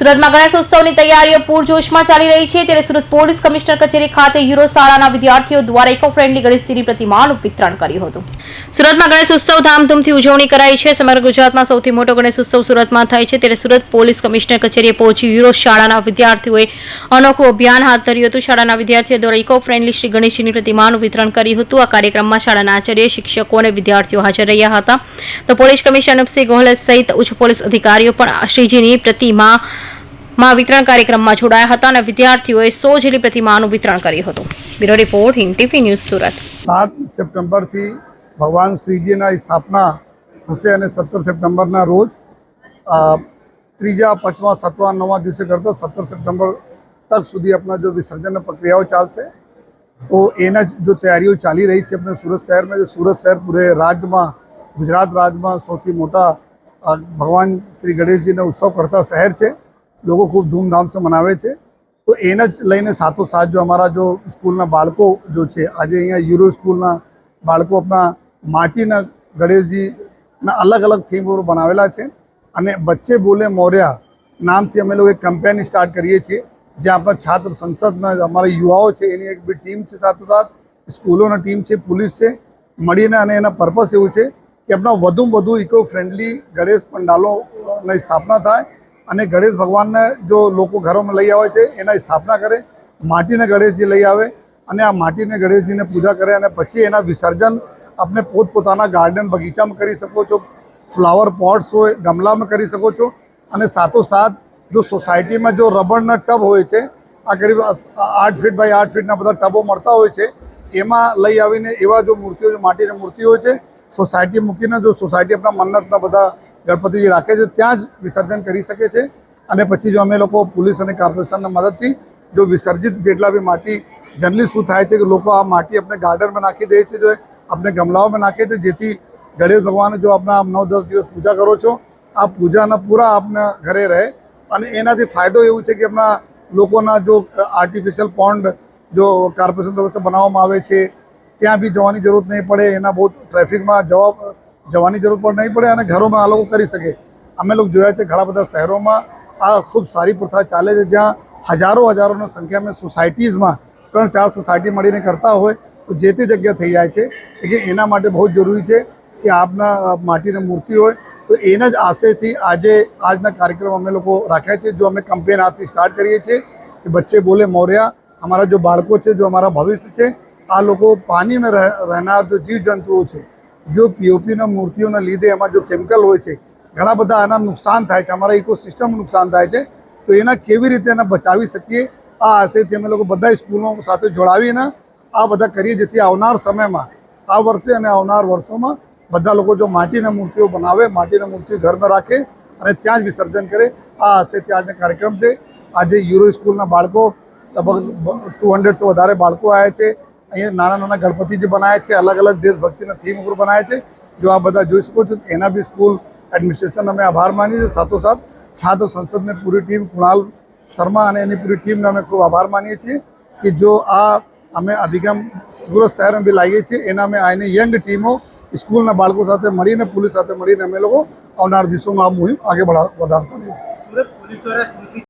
સુરતમાં ગણેશોત્સવની તૈયારીઓ પૂરજોશમાં ચાલી રહી છે. ત્યારે સુરત પોલીસ કમિશનર કચેરી ખાતે યુરો શાળાના વિદ્યાર્થીઓ દ્વારા ઇકો ફ્રેન્ડલી ગણેશજીની પ્રતિમાનું વિતરણ કર્યું હતું. સુરતમાં ગણેશોત્સવ ધામધૂમથી ઉજવણી કરાઈ છે. સમગ્ર ગુજરાતમાં સૌથી મોટો ગણેશોત્સવ સુરતમાં થાય છે. ત્યારે સુરત પોલીસ કમિશનર કચેરીએ પહોંચી યુરો શાળાના વિદ્યાર્થીઓએ અનોખું અભિયાન હાથ ધર્યું હતું. શાળાના વિદ્યાર્થીઓ દ્વારા ઇકો ફ્રેન્ડલી શ્રી ગણેશજીની પ્રતિમાનું વિતરણ કર્યું હતું. આ કાર્યક્રમમાં શાળાના આચાર્ય, શિક્ષકો અને વિદ્યાર્થીઓ હાજર રહ્યા હતા. તો પોલીસ કમિશનર અનુપસિંહ ગોહલ સહિત ઉચ્ચ પોલીસ અધિકારીઓ પણ શ્રીજીની પ્રતિમા માં વિતરણ કાર્યક્રમમાં જોડાયા હતા અને વિદ્યાર્થીઓએ સો જેટલી પ્રતિમાનું વિતરણ કર્યું હતું. Bureau report TV news Surat. સાત સપ્ટેમ્બરથી ભગવાન શ્રીજીના સ્થાપના થશે અને સત્તર સપ્ટેમ્બરના રોજ ત્રીજા, પાંચમા, સાતમા, નવમા દિવસે કરતા સત્તર સપ્ટેમ્બર તક સુધી આપણા જો વિસર્જનની પ્રક્રિયાઓ ચાલશે, તો એના જ જો તૈયારીઓ ચાલી રહી છે આપણે સુરત શહેરમાં, જો સુરત શહેર પૂરે રાજ્યમાં ગુજરાત રાજ્યમાં સૌથી મોટા ભગવાન શ્રી ગણેશજીનો ઉત્સવ કરતા શહેર છે. લોકો ખૂબ ધૂમધામથી મનાવે છે. તો એને જ લઈને સાથોસાથ જો અમારા જો સ્કૂલના બાળકો જો છે, આજે અહીંયા યુરો સ્કૂલના બાળકો આપણા માટીના ગણેશજીના અલગ અલગ થીમ ઉપર બનાવેલા છે. અને બચ્ચે બોલે મોર્યા નામથી અમે લોકો એક કેમ્પેન સ્ટાર્ટ કરીએ છીએ, જ્યાં આપણા છાત્ર સંસદના અમારા યુવાઓ છે, એની એક બી ટીમ છે સાથોસાથ સ્કૂલોની ટીમ છે, પોલીસ છે. મળીને અને એના પર્પસ એવું છે કે આપણા વધુમાં વધુ ઇકો ફ્રેન્ડલી ગણેશ પંડાલોની સ્થાપના થાય. અને ગણેશ ભગવાનને જો લોકો ઘરોમાં લઈ આવે છે, એના સ્થાપના કરે, માટીને ગણેશજી લઈ આવે અને આ માટીને ગણેશજીને પૂજા કરે અને પછી એના વિસર્જન આપણે પોતપોતાના ગાર્ડન બગીચામાં કરી શકો છો ફ્લાવર પોટ્સ હોય, ગમલામાં કરી શકો છો અને સાથોસાથ જો સોસાયટીમાં જો રબરના ટબ હોય છે, આ કરીબ આઠ ફીટ બાય આઠ ફીટના બધા ટબો મળતા હોય છે, એમાં લઈ આવીને એવા જો મૂર્તિઓ, માટીની મૂર્તિઓ હોય છે સોસાયટી મૂકીને જો સોસાયટી આપણા મન્નતના બધા ગણપતિજી રાખે છે, ત્યાં જ વિસર્જન કરી શકે છે. અને પછી જો અમે લોકો પોલીસ અને કોર્પોરેશનના મદદથી જો વિસર્જિત જેટલા બી માટી, જનરલી શું થાય છે કે લોકો આ માટી આપણે ગાર્ડનમાં નાખી દે છે, જો આપણે ગમલાઓમાં નાખે છે, જેથી ગણેશ ભગવાન જો આપણા નવ દસ દિવસ પૂજા કરો છો, આ પૂજાના પૂરા આપના ઘરે રહે. અને એનાથી ફાયદો એવું છે કે આપણા લોકોના જો આર્ટિફિશિયલ પોન્ડ જો કોર્પોરેશન તરફથી બનાવવામાં આવે છે, ત્યાં બી જવાની જરૂર નહીં પડે. એના બહુ ટ્રાફિકમાં જવા જવાની જરૂર પણ નહીં પડે અને ઘરોમાં આ લોકો કરી શકે. અમે લોકો જોયા છે ઘણા બધા શહેરોમાં આ ખૂબ સારી પ્રથા ચાલે છે, જ્યાં હજારો હજારોની સંખ્યામાં સોસાયટીઝમાં ત્રણ ચાર સોસાયટી મળીને કરતા હોય તો જે તે જગ્યા થઈ જાય છે. એટલે એના માટે બહુ જરૂરી છે કે આપના માટીની મૂર્તિ હોય તો એના જ આશયથી આજે આજના કાર્યક્રમ અમે લોકો રાખ્યા છે. જો અમે કમ્પેન આથી સ્ટાર્ટ કરીએ છીએ કે બચ્ચે બોલે મોર્યા અમારા જો બાળકો છે, જો અમારા ભવિષ્ય છે, આ લોકો પાણીમાં રહ- રહેનાર જો જીવજંતુઓ છે જો પીઓપીના મૂર્તિઓના લીધે એમાં જો કેમિકલ હોય છે, ઘણા બધા આના નુકસાન થાય છે, અમારા ઇકોસિસ્ટમ નુકસાન થાય છે. તો એના કેવી રીતે એને બચાવી શકીએ? આ આશયથી અમે લોકો બધા સ્કૂલો સાથે જોડાવીને આ બધા કરીએ, જેથી આવનાર સમયમાં, આ વર્ષે અને આવનાર વર્ષોમાં બધા લોકો જો માટીના મૂર્તિઓ બનાવે, માટીના મૂર્તિઓ ઘરમાં રાખે અને ત્યાં જ વિસર્જન કરે, આ આશયથી આજનો કાર્યક્રમ છે. આજે યુરો સ્કૂલના બાળકો લગભગ ટુ હંડ્રેડથી વધારે બાળકો આવ્યા છે. અહીંયા નાના નાના ગણપતિ જે બનાવ્યા છે, અલગ અલગ દેશભક્તિના થીમ ઉપર બનાવ્યા છે, જો આ બધા જોઈ શકો છો, એના બી સ્કૂલ એડમિનિસ્ટ્રેશન અમે આભાર માનીએ છીએ. સાથોસાથ છાત્ર સંસદની પૂરી ટીમ કુણાલ શર્મા અને એની પૂરી ટીમને અમે ખૂબ આભાર માનીએ છીએ કે જો આ અમે અભિગમ સુરત શહેરમાં બી લાવીએ છીએ, એના અમે આને યંગ ટીમો સ્કૂલના બાળકો સાથે મળીને, પોલીસ સાથે મળીને અમે લોકો આવનાર દિવસોમાં આ મુહિમ આગળ વધારતા રહીશું. સુરત પોલીસ દ્વારા